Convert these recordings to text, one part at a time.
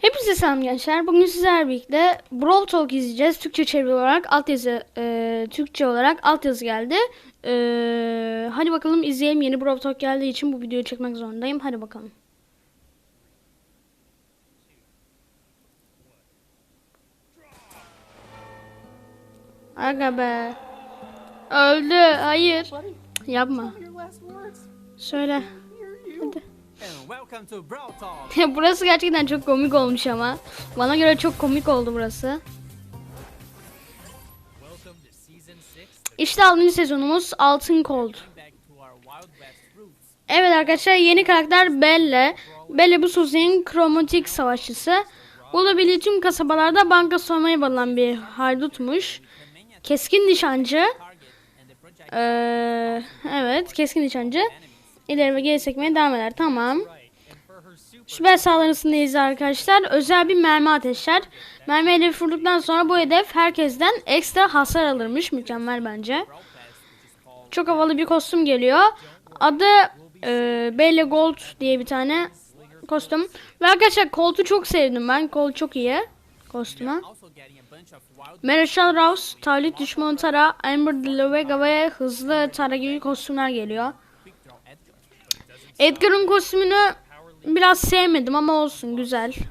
Hepinize selam gençler. Bugün sizlerle birlikte Brawl Talk izleyeceğiz. Türkçe çeviri olarak altyazı, e, Türkçe olarak altyazı geldi. E, hadi bakalım izleyelim. Yeni Brawl Talk geldiği için bu videoyu çekmek zorundayım. Hadi bakalım. Aga be. Öldü. Hayır. Yapma. Söyle. Hear you. Hadi. And welcome to Brawl Talk. burası gerçekten çok komik olmuş ama. Bana göre çok komik oldu burası. welcome to season 6. İşte 6. sezonumuz Altın Cold. Evet arkadaşlar yeni karakter Belle. Belle bu sözün kromatik savaşçısı. Bulabildiği tüm kasabalarda banka soymaya bağlanan bir haydutmuş. Keskin nişancı. Ee, evet keskin nişancı. İleri ve geri sekmeye devam eder. Tamam. Süper saldırısındayız arkadaşlar. Özel bir mermi ateşler. Mermi hedefi vurduktan sonra bu hedef herkesten ekstra hasar alırmış. Mükemmel bence. Çok havalı bir kostüm geliyor. Adı e, Belle Gold diye bir tane kostüm. Ve arkadaşlar Colt'u çok sevdim ben. Colt çok iyi wild Marshall Rouse, Talit Düşman Tara, Amber de ve Hızlı Tara gibi kostümler geliyor. Edgar'ın kostümünü biraz sevmedim ama olsun güzel. 8-bit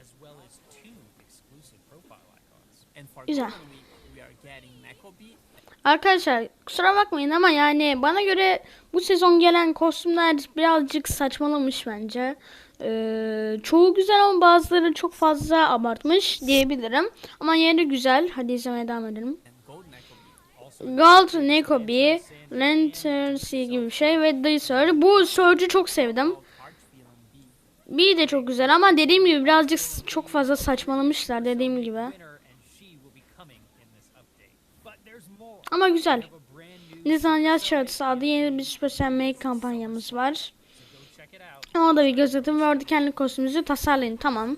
as well as two exclusive profile icons. And for Güzel. Arkadaşlar kusura bakmayın ama yani bana göre bu sezon gelen kostümler birazcık saçmalamış bence. Ee, çoğu güzel ama bazıları çok fazla abartmış diyebilirim. Ama yine güzel. Hadi izlemeye devam edelim. Gold Nekobi, Lantern gibi bir şey ve The Surge. Bu Surge'ü çok sevdim. Arch Feeling B. B de çok güzel ama dediğim gibi birazcık çok fazla saçmalamışlar dediğim gibi. Ama güzel. Nisan Yaz Çağrısı adlı yeni bir Special Make kampanyamız var. Ona da bir göz atın ve orada kendi kostümünüzü tasarlayın. Tamam.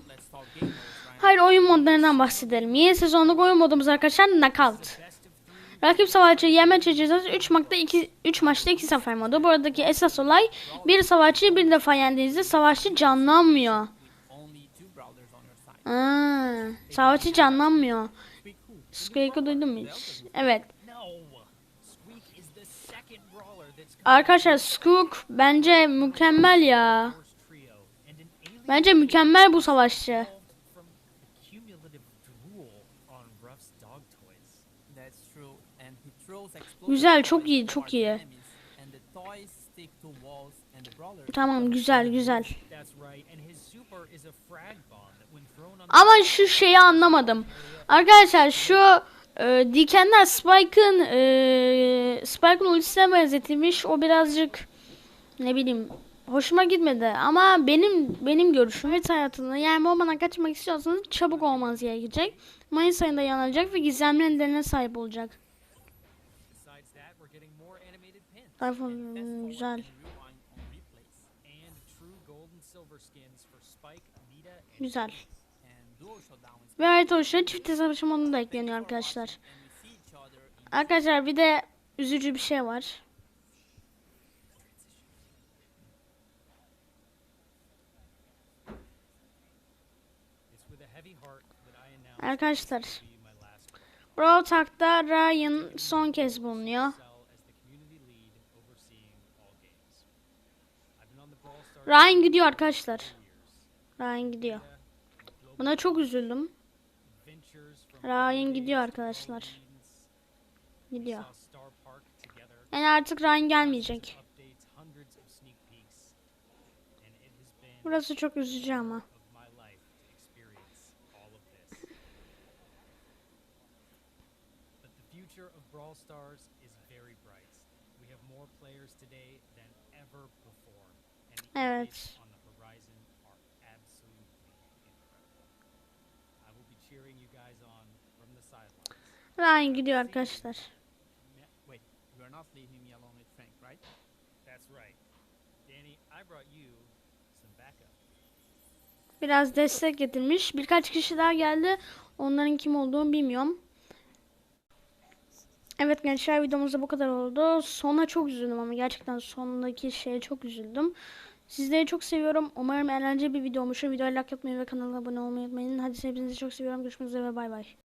Hayır oyun modlarından bahsedelim. Yeni sezonluk oyun modumuz arkadaşlar Knockout. Rakip savaşçı yeme çekeceğiz. 3 maçta 2 3 maçta 2 sefer modu. Buradaki esas olay bir savaşçıyı bir defa yendiğinizde savaşçı canlanmıyor. Aa, savaşçı canlanmıyor. Squeak'ı duydun mu hiç? Evet. Arkadaşlar Squeak bence mükemmel ya. Bence mükemmel bu savaşçı. Güzel, çok iyi, çok iyi. Tamam güzel güzel. Ama şu şeyi anlamadım. Arkadaşlar şu e, dikenler Spike'ın e, Spike'ın ultisine benzetilmiş. O birazcık ne bileyim hoşuma gitmedi. Ama benim benim görüşüm ve hayatında yani Moban'a kaçmak istiyorsanız çabuk olmanız gerekecek. Mayıs ayında yanacak ve gizemli ellerine sahip olacak. Tayfun hmm, güzel. Güzel. Ve harita oluşuyor. Çift modu da ekleniyor arkadaşlar. Arkadaşlar bir de üzücü bir şey var. Arkadaşlar Brawl Talk'ta Ryan son kez bulunuyor. Ryan gidiyor arkadaşlar. Ryan gidiyor. Buna çok üzüldüm. Ryan gidiyor arkadaşlar. Gidiyor. Yani artık Ryan gelmeyecek. Burası çok üzücü ama. Future of Brawl Stars is very bright. We have more players today than ever before, and the Evet. on the horizon are absolutely incredible. I will be cheering you guys on from the sidelines. Gidiyor arkadaşlar. Wait, you are not leaving me alone with Frank, right? That's right. Danny, I brought you some backup. Biraz destek getirmiş. Birkaç kişi daha geldi. Onların kim olduğunu bilmiyorum. Evet gençler videomuzda bu kadar oldu. Sona çok üzüldüm ama gerçekten sondaki şeye çok üzüldüm. Sizleri çok seviyorum. Umarım eğlenceli bir video olmuştur. Videoya like atmayı ve kanala abone olmayı unutmayın. Hadi hepinizi çok seviyorum. Görüşmek üzere ve bay bay.